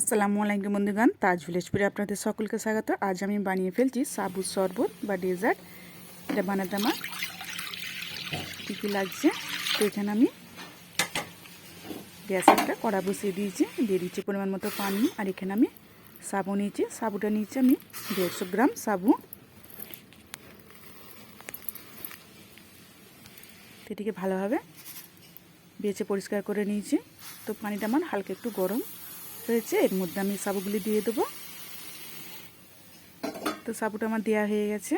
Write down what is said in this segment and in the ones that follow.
আসসালামু আলাইকুম বন্ধুগান তাজ ভিলেজপুরে আপনাদের সকলকে স্বাগত। আজ আমি বানিয়ে ফেলছি সাবুজ শরবত বা ডেজার্ট। এটা বানাতে আমার কী কী লাগছে? তো এখানে আমি গ্যাস একটা কড়া বসিয়ে দিয়েছি, দিয়ে দিচ্ছি পরিমাণ মতো পানি, আর এখানে আমি সাবু নিয়েছি। সাবুটা নিয়েছি আমি দেড়শো গ্রাম সাবু। এটিকে ভালোভাবে বেছে পরিষ্কার করে নিয়েছি। তো পানিটা আমার হালকা একটু গরম। হয়েছে, এর মধ্যে আমি সাবুগুলি দিয়ে দেবো। তো সাবুটা আমার দেওয়া হয়ে গেছে।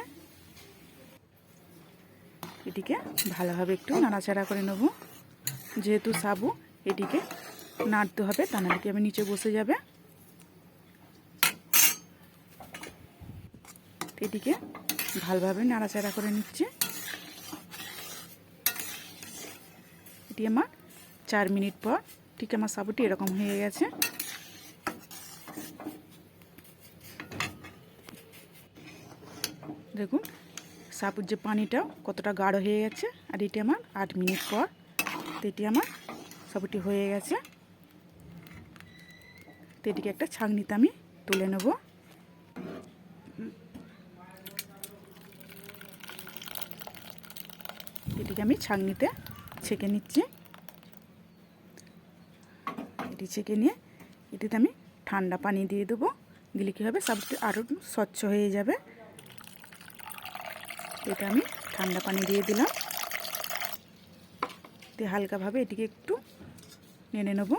এটিকে ভালোভাবে একটু নাড়াচাড়া করে নেব। যেহেতু সাবু, এটিকে নাড়তে হবে, তা নাহলে কি আমি নিচে বসে যাবে। এটিকে ভালোভাবে নাড়াচাড়া করে নিচ্ছে। এটি আমার চার মিনিট পর, ঠিক আমার সাবুটি এরকম হয়ে গেছে। দেখুন, সাবুর যে পানিটা কতটা গাঢ় হয়ে গেছে, আর এটি আমার আট মিনিট পর, তো এটি আমার সাবুটি হয়ে গেছে। তো এটিকে একটা ছাঁকনিতে আমি তুলে নেব। এটিকে আমি ছাঁকনিতে ছেঁকে নিচ্ছি। এটি ছেঁকে নিয়ে এটিতে আমি ঠান্ডা পানি দিয়ে দেবো। দিলে কী হবে সাবুটি আরও স্বচ্ছ হয়ে যাবে। এটা আমি ঠান্ডা পানি দিয়ে দিলাম। দিয়ে হালকাভাবে এটিকে একটু নেড়ে নেব।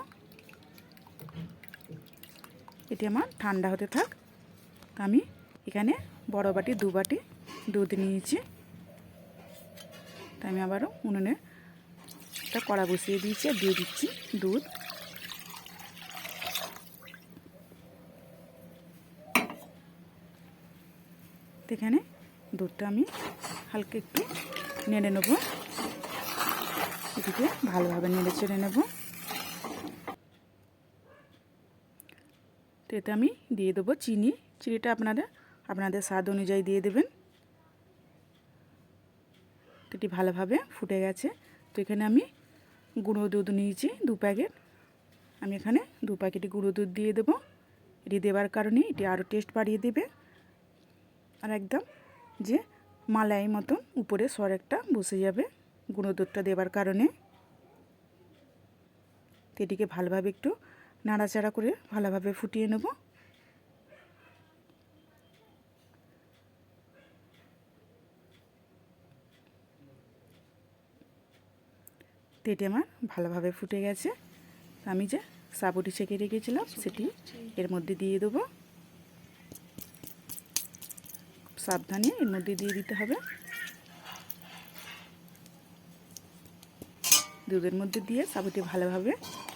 এটি আমার ঠান্ডা হতে থাক। আমি এখানে বড় বাটি, দু বাটি দুধ নিয়েছি। তাই আমি আবারও উনুনে একটা কড়া বসিয়ে দিয়েছি আর দিয়ে দিচ্ছি দুধ। এখানে দুধটা আমি হালকা একটু নেড়ে নেব। এদিকে ভালোভাবে নেড়ে চেড়ে নেব। তো এতে আমি দিয়ে দেবো চিনি। চিনিটা আপনারা, আপনাদের স্বাদ অনুযায়ী দিয়ে দেবেন। তো এটি ভালোভাবে ফুটে গেছে। তো এখানে আমি গুঁড়ো দুধ নিয়েছি, দু প্যাকেট। আমি এখানে দু প্যাকেটই গুঁড়ো দুধ দিয়ে দেবো। এটি দেওয়ার কারণে এটি আরও টেস্ট বাড়িয়ে দেবে। আর একদম যে মালাই মতন উপরে সর একটা বসে যাবে গুঁড়ো দুধটা দেওয়ার কারণে এটিকে ভালোভাবে একটু নাড়াচাড়া করে ভালোভাবে ফুটিয়ে নেব। তো এটি আমার ভালোভাবে ফুটে গেছে। আমি যে সাবুটি ছেঁকে রেখেছিলাম, সেটি এর মধ্যে দিয়ে দেবো। সাবধানে এর মধ্যে দিয়ে দিতে হবে। দুধের মধ্যে দিয়ে সাবুটি ভালোভাবে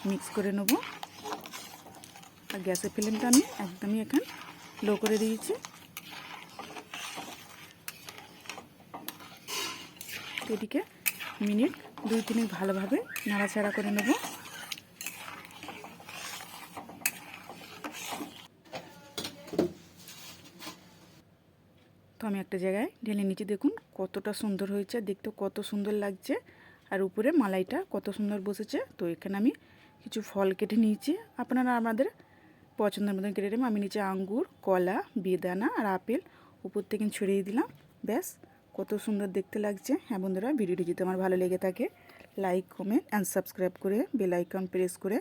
মিক্স করে নেব। আর গ্যাসের ফ্লেমটা আমি একদমই এখন লো করে দিয়েছি। এটিকে মিনিট দুই তিনিক ভালোভাবে নাড়াচাড়া করে নেব। আমি একটা জায়গায় ঢেলে নিচে দেখুন কতটা সুন্দর হয়েছে, দেখতে কত সুন্দর লাগছে। আর উপরে মালাইটা কত সুন্দর বসেছে। তো এখানে আমি কিছু ফল কেটে নিয়েছি। আপনারা আমাদের পছন্দের মতন কেটে নেবেন। আমি নিচে আঙ্গুর, কলা, বেদানা আর আপেল। উপর থেকে ছড়িয়ে দিলাম। ব্যাস, কত সুন্দর দেখতে লাগছে। হ্যাঁ বন্ধুরা, ভিডিওটি যদি আমার ভালো লেগে থাকে, লাইক, কমেন্ট অ্যান্ড সাবস্ক্রাইব করে বেল আইকন প্রেস করে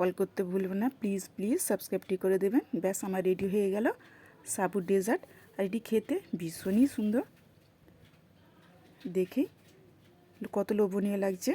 অল করতে ভুলবেন না। প্লিজ প্লিজ সাবস্ক্রাইবটি করে দেবেন। ব্যাস, আমার রেডি হয়ে গেল। সাবু ডেজার্ট আর এটি খেতে ভীষণই সুন্দর। দেখি কত লোভনীয় লাগছে।